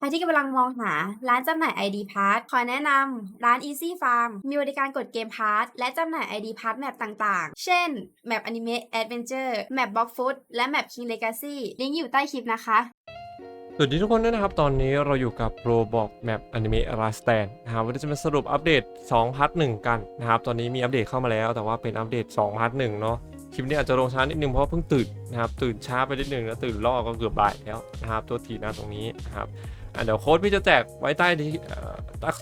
ใครที่กำลังมองหาร้านจำหน่าย ID Pass ขอแนะนำร้าน Easy Farm มีบริการกดเกม Pass และจำหน่าย ID Pass แมปต่างๆ เช่น แมป Anime Adventure แมป Block Food และแมป King Legacy ลิงก์อยู่ใต้คลิปนะคะ สวัสดีทุกคนด้วยนะครับ ตอนนี้เราอยู่กับ Roblox Map Anime a r a s t a n นะครับวันนี้จะมาสรุปอัปเดต2พาร์ทหนึ่งกันนะครับ ตอนนี้มีอัปเดตเข้ามาแล้ว แต่ว่าเป็นอัปเดต2พาร์ทหนึ่งเนาะคลิปนี้อาจจะลงช้านิดนึงเพราะเพิ่งตื่นนะครับตื่นช้าไปนิดนึงแล้วตื่นล่อก็เกือบบ่ายแล้วนะครับตัวทีนะตรงนี้นะครับ อะเดี๋ยวโค้ดพี่จะแจกไว้ใต้ที่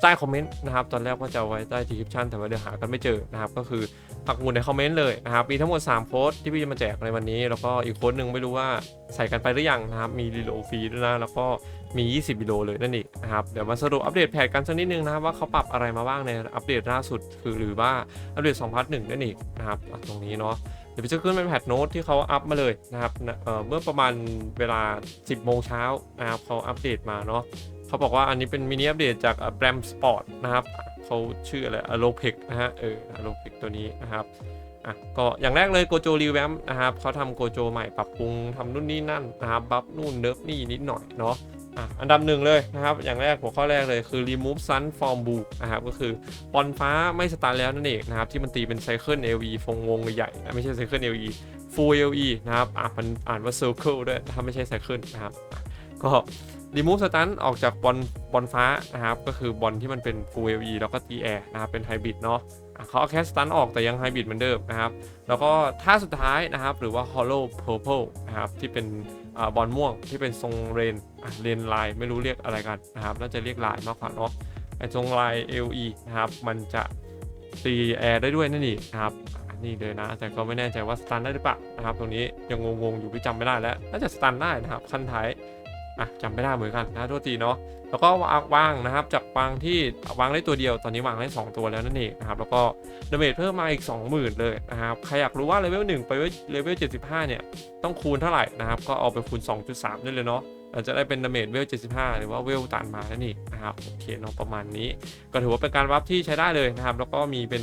ใต้คอมเมนต์นะครับ ตอนแรกว่าจะไว้ใต้ทีคริปชั่นแต่ว่าเดี๋ยวหากันไม่เจอนะครับ ก็คือปักหมุดในคอมเมนต์เลยนะครับ มีทั้งหมด 3 โค้ดที่พี่จะมาแจกในวันนี้ แล้วก็อีกโค้ดหนึ่งไม่รู้ว่าใส่กันไปหรือยังนะครับ มีรีโลฟรีด้วยนะ แล้วก็มี 20วิโอเลยนั่นเองนะครับ เดี๋ยวมาสรุปอัปเดตแพทกันสักนิดนึงนะครับว่าเขาปรับอะไรมาบ้างในอัปเดตล่าสุด คือหรือว่าอัปเดต2พาร์ทหนึ่งนั่นเองนะครับตรงนี้เนาะ ดี๋ยวจะขึ้นเป็นแพทโน้ตที่เขาอัพมาเลยนะครับเเมื่อประมาณเวลา 10 โมงเช้านะครับเขาอัปเดตมาเนาะเขาบอกว่าอันนี้เป็นมินิอัปเดตจากแบรมสปอร์ตนะครับเขาชื่ออะไรอโลเ e กนะฮะเอออโลเ e กตัวนี้นะครับอะก็อย่างแรกเลยโกโจรีแวมนะครับเขาทำโกโจใหม่ปรับปรุงทำนู่นนี่นั่นนะครับบัฟนู่นเนิร์ฟนี่นิดหน่อยเนาะ อะอันดับหนึ่งเลยนะครับ อย่างแรกหัวข้อแรกเลยคือ remove sun from blue นะครับก็คือบอลฟ้าไม่สตาร์ทแล้วนั่นเองนะครับ ที่มันตีเป็นไซเคิล LE ฟงวงใหญ่ ไม่ใช่ไซเคิล LE full LE นะครับอะมันอ่านว่า circle ด้วยถ้าไม่ใช่ไซเคิลนะครับก็ remove stun ออกจากบอลบอลฟ้านะครับก็คือบอลที่มันเป็น full LE แล้วก็ตีแอร์นะครับเป็นไฮบริดเนาะเขาเอาแค่สตันออกแต่ยังไฮบริดเหมือนเดิมนะครับ แล้วก็ท่าสุดท้ายนะครับ หรือว่า hollow purple นะครับที่เป็น บอลม่วงที่เป็นทรงเรนเรนไลน์ไม่รู้เรียกอะไรกันนะครับน่าจะเรียกลายมากกว่าเนาะไอทรงลาย LE นะครับมันจะตีแอร์ได้ด้วยนั่นเองนะครับนี่เลยนะ แต่ก็ไม่แน่ใจว่าสตันได้หรือเปล่านะครับ ตรงนี้ยังงงๆอยู่พี่จำไม่ได้แล้ว น่าจะสตันได้นะครับ ขั้นท้าย อะจำไม่ได้เหมือนกันนะโทษทีเนาะแล้วก็วางวางนะครับจากวางที่วางได้ตัวเดียว ตอนนี้วางได้ 2 ตัวแล้วนั่นเองนะครับแล้วก็ดาเมจเพิ่มมาอีก 20,000 เลยนะครับใครอยากรู้ว่าเลเวล1ไปเลเวล75 เนี่ยต้องคูณเท่าไหร่นะครับก็เอาไปคูณ 2.3ได้เลยเนาะเราจะได้เป็นดาเมจเวล 75 หรือว่าเวลตันมานั่นเองนะครับโอเคเนาะประมาณนี้ ก็ถือว่าเป็นการบัฟที่ใช้ได้เลยนะครับ แล้วก็มีเป็น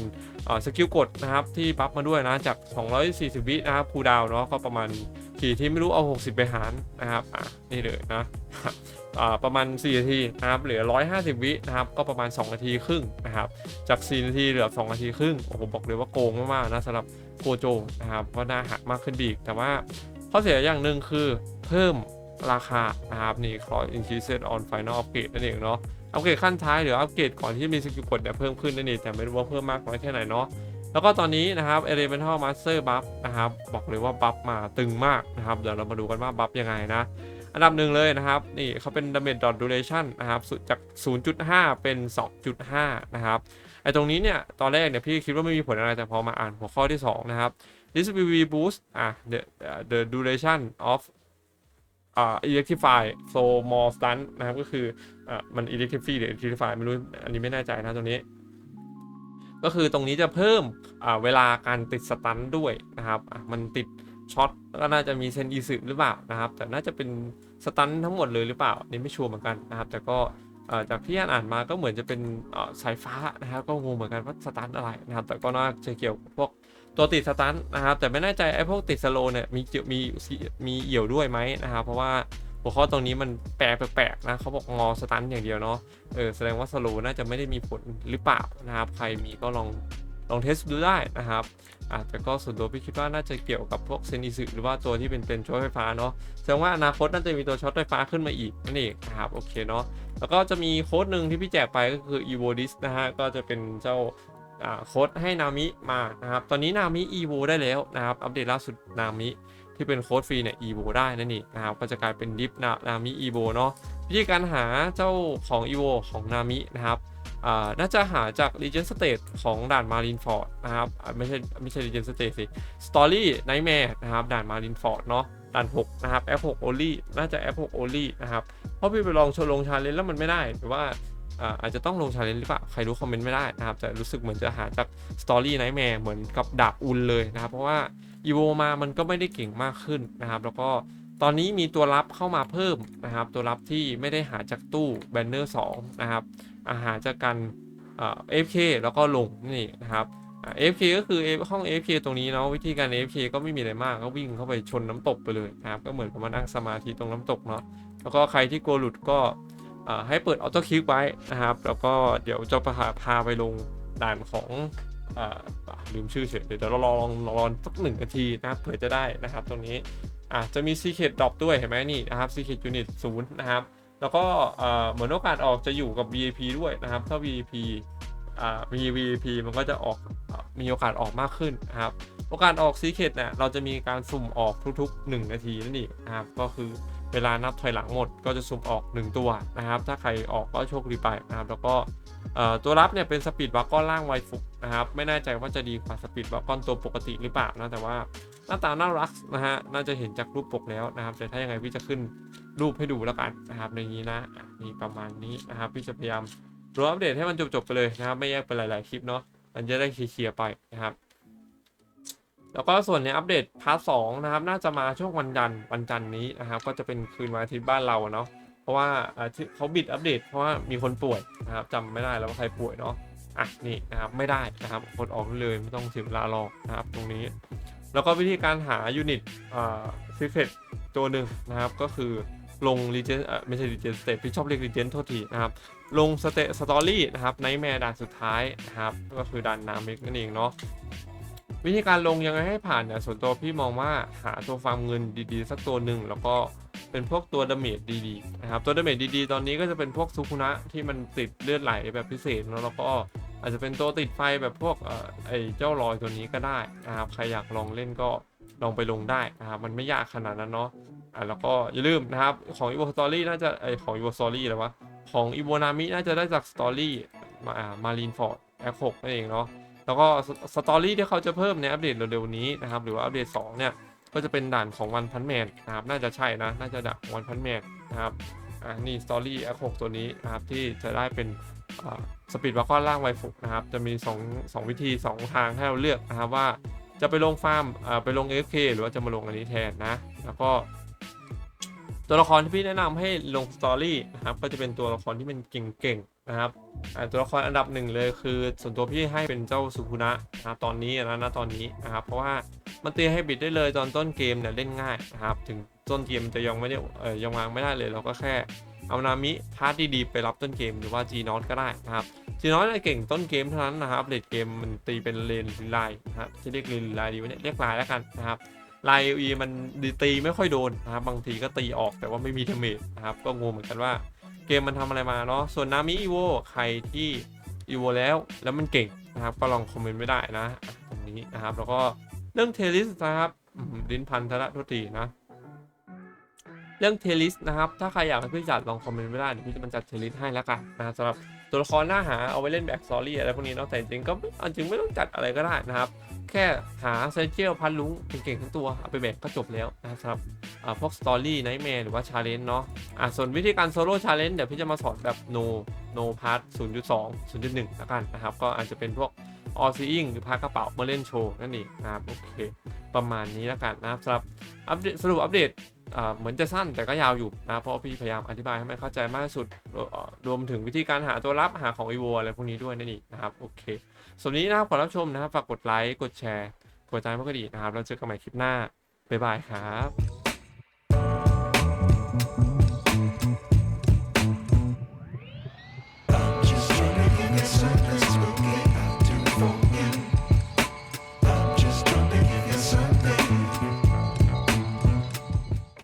สกิลกดนะครับที่บัฟมาด้วยนะจาก 240 วินะครับคูดาวเนาะก็ประมาณ ขี่ที่ไม่รู้เอา 60 ไปหารนะครับอะนี่เลยนะประมาณ4นาทีนะครับเหลือ 150 วินะครับก็ประมาณ 2 นาทีครึ่งนะครับจาก 4 นาทีเหลือ 2 นาทีครึ่งโอ้โหบอกเลยว่าโกงมากๆนะสำหรับโกโจนะครับก็น่าหักมากขึ้นดีกแต่ว่าข้อเสียอย่างหนึ่งคือเพิ่มราคานะครับนี่ cross increase on final upgrade นั่นเองเนาะอัปเกรดขั้นท้ายหรืออัปเกรดก่อนที่มีสกิลกดเนี่ยเพิ่มขึ้นนั่นเองแต่ไม่รู้ว่าเพิ่มมากน้อยแค่ไหนเนาะ แล้วก็ตอนนี้นะครับ Elemental Master Buff นะครับ บอกเลยว่าบัฟมาตึงมากนะครับ เดี๋ยวเรามาดูกันว่าบัฟยังไงนะ อันดับหนึ่งเลยนะครับ นี่เขาเป็น damage dot duration นะครับจาก 0.5 เป็น 2.5 นะครับ ไอตรงนี้เนี่ย ตอนแรกเนี่ยพี่คิดว่าไม่มีผลอะไร แต่พอมาอ่านหัวข้อที่ 2 นะครับ this will be boost อะ the the duration of อ่า electrify so more stun นะครับ ก็คืออ่ามัน electrify หรือ electrify ไม่รู้ อันนี้ไม่แน่ใจนะตรงนี้ ก็คือตรงนี้จะเพิ่มเวลาการติดสตันด้วยนะครับมันติดช็อตก็น่าจะมีเซนอีสึหรือเปล่านะครับ แต่น่าจะเป็นสตันทั้งหมดเลยหรือเปล่านี่ไม่ชัวร์เหมือนกันนะครับ แต่ก็จากที่อ่านมาก็เหมือนจะเป็นสายฟ้านะครับ ก็งงเหมือนกันว่าสตันอะไรนะครับ แต่ก็น่าจะเกี่ยวกับพวกตัวติดสตันนะครับ แต่ไม่แน่ใจไอ้พวกติดสโลเนี่ยมีมีมีเอี่ยวด้วยไหมนะครับ เพราะว่า หัวข้อตรงนี้มันแปลแปลกนะเขาบอกงอสตันอย่างเดียวเนาะเออแสดงว่าสโลน่าจะไม่ได้มีผลหรือเปล่านะครับ ใครมีก็ลองลองเทสดูได้นะครับอะแต่ก็ส่วนตัวพี่คิดว่าน่าจะเกี่ยวกับพวกเซนิสึหรือว่าตัวที่เป็นเป็นช็อตไฟฟ้าเนาะแสดงว่าอนาคตน่าจะมีตัวช็อตไฟฟ้าขึ้นมาอีกนั่นเองนะครับโอเคเนาะแล้วก็จะมีโค้ดหนึ่งที่พี่แจกไปก็คือ evo dis นะฮะก็จะเป็นเจ้าอ่าโค้ดให้นามิมานะครับตอนนี้นามิ evo ได้แล้วนะครับอัปเดตล่าสุดนามิ ที่เป็นโค้ดฟรีเนี่ย evo ได้นั่นเองนะครับก็จะกลายเป็นดิฟนานามิ evo เนาะวิธีการหาเจ้าของ EVO ของนามินะครับน่าจะหาจาก Legend State ของด่าน Marineford นะครับไม่ใช่ไม่ใช่ Legend State สิ Story Nightmare นะครับด่าน Marineford เนาะด่าน 6 นะครับ F6 Only น่าจะ F6 Only นะครับเพราะพี่ไปลองโชว์ลงชาเลนจ์แล้วมันไม่ได้หรือว่าอ่าอาจจะต้องลงชาเลนจ์หรือเปล่า ใครรู้คอมเมนต์ไม่ได้นะครับแต่รู้สึกเหมือนจะหาจาก Story Nightmare เหมือนกับดาบอุลเลยนะครับ เพราะว่า EVO มามันก็ไม่ได้เก่งมากขึ้นนะครับ แล้วก็ตอนนี้มีตัวรับเข้ามาเพิ่มนะครับ ตัวรับที่ไม่ได้หาจากตู้แบนเนอร์2นะครับอาหารจากการเอ่อ AFK แล้วก็ลงนี่นะครับเอ่า AFK ก็คือห้อง AFK ตรงนี้เนาะวิธีการ AFK ก็ไม่มีอะไรมากก็วิ่งเข้าไปชนน้ำตกไปเลยนะครับ ก็เหมือนกับมานั่งสมาธิตรงน้ำตกเนาะแล้วก็ใครที่กลัวหลุดก็ให้เปิดออโต้คลิกไว้นะครับ แล้วก็เดี๋ยวจะพาพาไปลงด่านของ อ่าลืมชื่อเฉยเดี๋ยวเราลองลองสักหนึ่งนาทีนะครับเผื่อจะได้นะครับตรงนี้อะจะมี Secret Drop ด้วยเห็นไหมนี่นะครับ Secret Unit 0นะครับแล้วก็เหมือนโอกาสออกจะอยู่กับ VIP ด้วยนะครับ ถ้า VIP อ่ามี VIP มันก็จะออกมีโอกาสออกมากขึ้นนะครับ โอกาสออก Secret เนี่ยเราจะมีการสุ่มออกทุกๆ 1 นาทีนั่นเองนะครับ ก็คือ เวลานับถอยหลังหมดก็จะสุ่มออก 1 ตัวนะครับ ถ้าใครออกก็โชคดีไปนะครับ แล้วก็ตัวรับเนี่ยเป็นสปีดวากอนล่างไวฟุกนะครับ ไม่แน่ใจว่าจะดีกว่าสปีดวากอนตัวปกติหรือเปล่านะ แต่ว่าหน้าตาน่ารักนะฮะ น่าจะเห็นจากรูปปกแล้วนะครับแต่ถ้ายังไงพี่จะขึ้นรูปให้ดูแล้วกันนะครับ ในนี้นะนี่ประมาณนี้นะครับ พี่จะพยายามรวมอัปเดตให้มันจบๆไปเลยนะครับ ไม่แยกเป็นหลายๆคลิปเนาะมันจะได้เคลียร์ๆไปนะครับ แล้วก็ส่วนในอัปเดตพาร์ทสองนะครับน่าจะมาช่วงวันจันทร์วันจันทร์นี้นะครับก็จะเป็นคืนวันอาทิตย์บ้านเราเนาะเพราะว่าเขาบิดอัปเดต เพราะว่ามีคนป่วยนะครับจำไม่ได้แล้วว่าใครป่วยเนาะอะนี่นะครับไม่ได้นะครับกดออกเลยไม่ต้องเสียเวลารอนะครับตรงนี้ แล้วก็วิธีการหายูนิตอ่าซีเครตตัวหนึ่งนะครับก็คือลงรีเจนไม่ใช่รีเจนสเตทพี่ชอบเรียกรีเจนโทษทีนะครับ ลงสเตสตอรี่นะครับในแมด่านสุดท้ายนะครับ ก็คือด่านนามิกนั่นเองเนาะ วิธีการลงยังไงให้ผ่านเนี่ยส่วนตัวพี่มองว่าหาตัวฟาร์มเงินดีๆ สักตัวหนึ่งแล้วก็เป็นพวกตัวดาเมจดีๆนะครับตัวดาเมจดีๆ ตอนนี้ก็จะเป็นพวกซุคุนะที่มันติดเลือดไหลแบบพิเศษเนาะแล้วก็อาจจะเป็นตัวติดไฟแบบพวกเออไอเจ้ารอยตัวนี้ก็ได้นะครับใครอยากลองเล่นก็ลองไปลงได้นะครับมันไม่ยากขนาดนั้นเนาะอะแล้วก็อย่าลืมนะครับของ Evo Story น่าจะไอของ Evo Story อะไรวะของอีโวนามิน่าจะได้จากสตอรี่มามารีนฟอร์ดแอคหกนั่นเองเนาะ แล้วก็สตอรี่ที่เขาจะเพิ่มในอัปเดตเร็วๆนี้นะครับ หรือว่าอัปเดต 2 เนี่ย ก็จะเป็นด่านของวันพันแมนนะครับ น่าจะใช่นะ น่าจะด่านวันพันแมนนะครับ อ่า นี่สตอรี่แอคหกตัวนี้นะครับที่จะได้เป็นสปีดวากอนล่างไวฟุกนะครับ จะมี 2 2 วิธี 2 ทางให้เราเลือกนะครับว่าจะไปลงฟาร์มไปลง AFK หรือว่าจะมาลงอันนี้แทนนะ แล้วก็ ตัวละครที่พี่แนะนำให้ลงสตอรี่นะครับก็จะเป็นตัวละครที่มันเก่งๆนะครับตัวละครอันดับหนึ่งเลยคือ ส่วนตัวพี่ให้เป็นเจ้าสุคุนะนะครับตอนนี้นะนะตอนนี้นะครับเพราะว่ามันตีให้บิดได้เลยตอนต้นเกมเนี่ยเล่นง่ายนะครับถึงต้นเกมจะยังไม่ได้เอ่ยยังวางไม่ได้เลยเราก็แค่เอานามิพาร์ทดีๆไปรับต้นเกมหรือว่า G นอตก็ได้นะครับ G นอตเก่งต้นเกมเท่านั้นนะครับเลดเกมมันตีเป็นเลนหรือไลน์นะครับจะเรียกเลนหรือไลน์ดีวะเนี่ยเรียกไลน์แล้วกันนะครับ ลาย AOE มันดีตีไม่ค่อยโดนนะครับบางทีก็ตีออกแต่ว่าไม่มีดาเมจนะครับก็งงเหมือนกันว่าเกมมันทำอะไรมาเนาะส่วนนามิอีโวใครที่อีโวแล้วแล้วมันเก่งนะครับก็ลองคอมเมนต์ไม่ได้นะตรงนี้นะครับแล้วก็เรื่องเทลิสนะครับลิ้นพันธะทษทีนะเรื่องเทลิสนะครับถ้าใครอยากให้พี่จัดลองคอมเมนต์ไม่ได้เดี๋ยวพี่จะมาจัดเทลิสให้แล้วกันนะครับสำหรับตัวละครหน้าหาเอาไว้เล่นแบ็กซอรี่อะไรพวกนี้เนาะแต่จริงก็จริงไม่ต้องจัดอะไรก็ได้นะครับ แค่หาเซนเจลพันลุงเก่งๆทั้งตัว เอาไปแบกก็จบแล้วนะครับพวกสตอรี่ไนท์แมร์หรือว่าชาเลนจ์เนาะอ่าส่วนวิธีการโซโล่ชาเลนจ์เดี๋ยวพี่จะมาสอนแบบ no no part 0.2 0.1แล้วกันนะครับ ก็อาจจะเป็นพวก all seeing หรือพากระเป๋ามาเล่นโชว์นั่นเองนะครับโอเค ประมาณนี้แล้วกันนะครับสำหรับอัปเดตสรุปอัปเดตเหมือนจะสั้นแต่ก็ยาวอยู่นะเพราะว่าพี่พยายามอธิบายให้มันเข้าใจมากที่สุดรวมถึงวิธีการหาตัวรับหาของ e v o อะไรพวกนี้ด้วยนั่นเองนะครับโอเค ส่วนนี้นะครับขอรับชมนะครับ ฝากกดไลค์ กดแชร์ กดติดตามเพื่อก็ดีนะครับแล้วเจอกันใหม่คลิปหน้า บ๊ายบายครับ